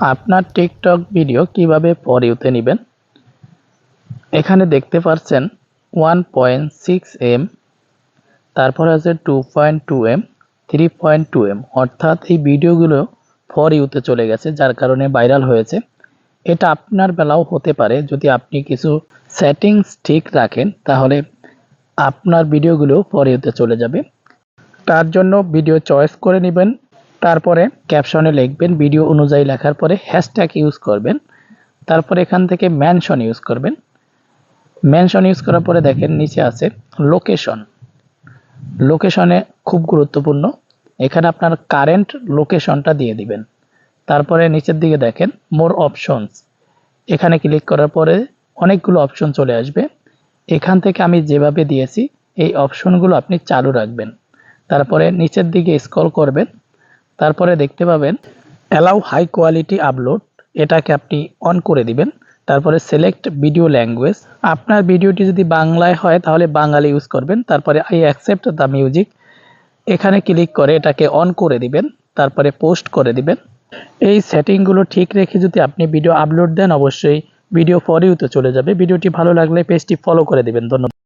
আপনার TikTok video কীভাবে for ইউতে নেবেন? এখানে দেখতে পাচ্ছেন ওয়ান পয়েন্ট সিক্স এম তারপর আছে two point two M three point two M অর্থাৎ এই ভিডিওগুলো ফর ইউতে চলে গেছে, যার কারণে ভাইরাল হয়েছে। এটা আপনার বেলাও হতে পারে, যদি আপনি কিছু সেটিংস ঠিক রাখেন, তাহলে আপনার ভিডিওগুলো ফর ইউতে চলে যাবে। তার জন্য ভিডিও চয়েস করে নেবেন। তারপরে ক্যাপশনে লিখবেন, ভিডিও অনুযায়ী লেখার পরে হ্যাশট্যাগ ইউজ করবেন। তারপরে এখান থেকে মেনশন ইউজ করবেন। মেনশন ইউজ করার পরে দেখেন নিচে আছে লোকেশন লোকেশনে খুব গুরুত্বপূর্ণ। এখানে আপনার কারেন্ট লোকেশনটা দিয়ে দিবেন। তারপরে নিচের দিকে দেখেন মোর অপশনস এখানে ক্লিক করার পরে অনেকগুলো অপশন চলে আসবে। এখান থেকে আমি যেভাবে দিয়েছি, এই অপশনগুলো আপনি চালু রাখবেন। তারপরে নিচের দিকে স্ক্রল করবেন। তারপরে দেখতে পাবেন অ্যালাউ হাই কোয়ালিটি আপলোড এটাকে আপনি অন করে দিবেন। তারপরে সিলেক্ট ভিডিও ল্যাঙ্গুয়েজ আপনার ভিডিওটি যদি বাংলায় হয়, তাহলে বাঙালি ইউজ করবেন। তারপরে আই অ্যাকসেপ্ট দ্য মিউজিক এখানে ক্লিক করে এটাকে অন করে দিবেন। তারপরে পোস্ট করে দিবেন। এই সেটিংগুলো ঠিক রেখে যদি আপনি ভিডিও আপলোড দেন, অবশ্যই ভিডিও ফর ইউতে চলে যাবে। ভিডিওটি ভালো লাগলে পেজটি ফলো করে দিবেন। ধন্যবাদ।